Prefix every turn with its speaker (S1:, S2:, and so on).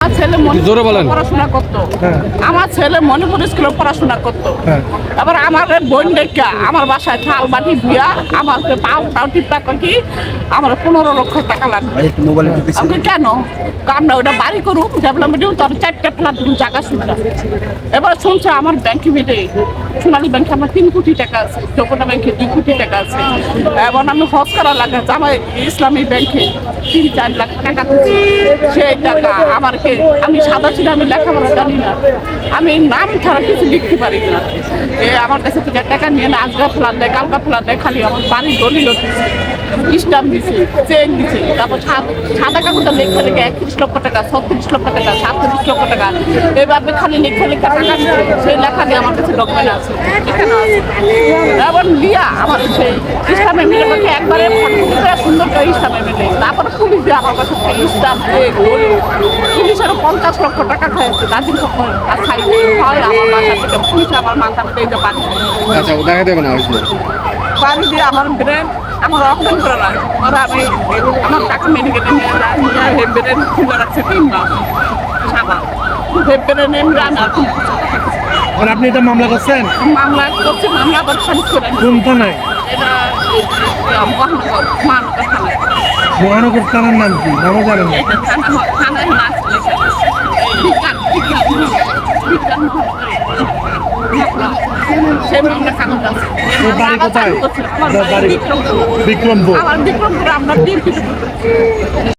S1: আমার ছেলে
S2: জোরে বলেন।
S1: পড়াশোনা করতো।
S3: হ্যাঁ।
S1: আমার ছেলে মণিপুর স্কুলে পড়াশোনা করতো।
S3: হ্যাঁ।
S1: এবার আমার বোন দেখা আমার বাসায় থাল বাটি দিয়া আমার পাও টাও টিপা কি আমার পনেরো লক্ষ টাকা লাগবে।
S3: ভাই একটু মোবাইলে একটু পিছিয়ে
S1: আমি কেন? আমরা ওটা বাড়ি করুক ডেভেলপমেন্ট তোর চারটে জায়গা শুনলাম এবার শুনছে আমার ব্যাংকে মিলে সোনালী ব্যাংকে আমার তিন কোটি টাকা আছে যমুনা ব্যাংকে দুই কোটি টাকা আছে। এবং আমি হজ করা লাগাচ্ছে আমার ইসলামী ব্যাংকে তিন চার লাখ টাকা দিচ্ছে। সেই টাকা আমারকে আমি সাদা ছিল আমি লেখাপড়া জানি না। আমি নাম ছাড়া কিছু লিখতে পারি না। এ, আমার কাছে থেকে টাকা নিয়ে না আজকা ফ্ল্যাট দেয় কালকা ফ্ল্যাট দেয়, খালি আমার বাড়ির দলিল দিচ্ছে স্টাম্প দিছে চেক দিছে, তারপর সাদ- কাগজটা লেখা লেখা একত্রিশ লক্ষ টাকা, ছত্রিশ লক্ষ টাকা সাতত্রিশ লক্ষ টাকা। এভাবে খালি লেখা লেখা টাকা সেই লেখা দিয়ে আমার কাছে ডকুমেন্ট আছে এখানে আছে। এবার লিয়া, আমার সেই ইসলামে মিলে একবারে ফাঁকা সুন্দর করে ইসলামে মিলে তারপরে পুলিশ আমার কাছে স্টাম্প পুলিশের পঞ্চাশ লক্ষ টাকা খাইছে তাদের কখন আর খাই হয় আমার বাসা থেকে পুলিশ আমার মাথা পেতে পারে
S2: আচ্ছা ও দেবে না হয়েছিল
S1: দিয়ে আমার ব্রেন আমার অপশন করা লাগে। আর আমি আমার টাকা মেডিকেলে নিয়ে যাই নিয়ে ব্রেন খুলে রাখছে তিন মাস। সাদা। ব্রেন এমনি আমি আর কোনো কিছু করতে পারছি
S3: আর আপনি এটা মামলা করছেন?
S1: মামলা করছে মামলা আবার খারিজ করে
S3: কোন থানায়?
S1: এটা এটা মহানগর
S3: থানার নাম কি নামও জানেন বাড়ি কোথায়?
S1: বিক্রমপুর।
S3: বিক্রমপুর